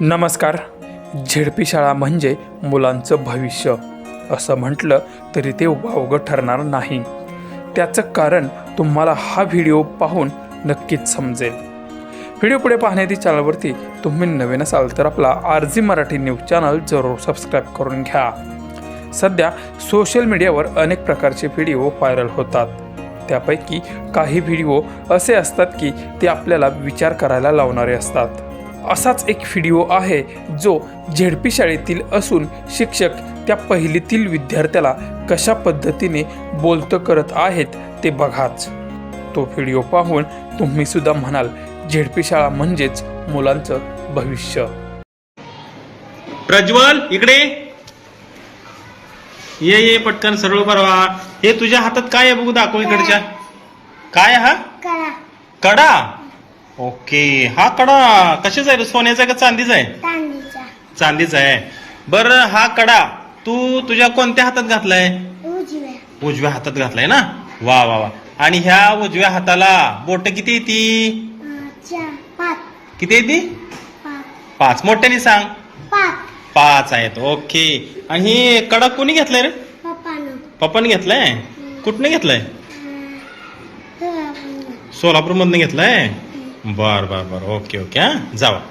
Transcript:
नमस्कार. झेडपी शाळा म्हणजे मुलांचं भविष्य. असं म्हटलं तरी ते वावगं ठरणार नाही. त्याचं कारण तुम्हाला हा व्हिडिओ पाहून नक्कीच समजेल. व्हिडिओ पुढे पाहण्याची चॅनलवरती तुम्ही नवीन असाल तर आपला R G Marathi news channel जरूर सबस्क्राईब करून घ्या. सध्या सोशल मीडियावर अनेक प्रकारचे व्हिडिओ व्हायरल होतात. त्यापैकी काही व्हिडिओ असे असतात की ते आपल्याला विचार करायला लावणारे असतात. असाच एक व्हिडिओ आहे जो झेडपी शाळेतील असून शिक्षक त्या पहिलीतील विद्यार्थ्याला कशा पद्धतीने बोलतं करत आहेत ते बघाच. तो व्हिडिओ पाहून तुम्ही सुद्धा म्हणाल झेडपी शाळा म्हणजेच मुलांचं भविष्य. प्रज्वल इकडे. ये ये पटकन सरळ राहा. हे तुझ्या हातात काय आहे बघू दाखव इकडच्या. काय हा? कडा. ओके. हा कडा कशाचा आहे? रे? सोन्याचा आहे का चांदीचा आहे? चांदीचा. आहे. बर हा कडा तू तुझ्या कोणत्या हातात घातलाय? उजव्या. उजव्या हातात घातलाय ना? वा वा वा. आणि ह्या उजव्या हाताला बोट किती येती अं, चार पाच. किती येती पाच. पाच. मोठ्याने सांग. पाच. पाच आहेत. ओके. आणि ही कडा कोणी घेतलाय रे? पप्पानं. पप्पाने घेतलाय? कुठनं घेतलाय? सोलापूर मधनं घेतलाय? बर बर बर. ओके ओके हां? जावा.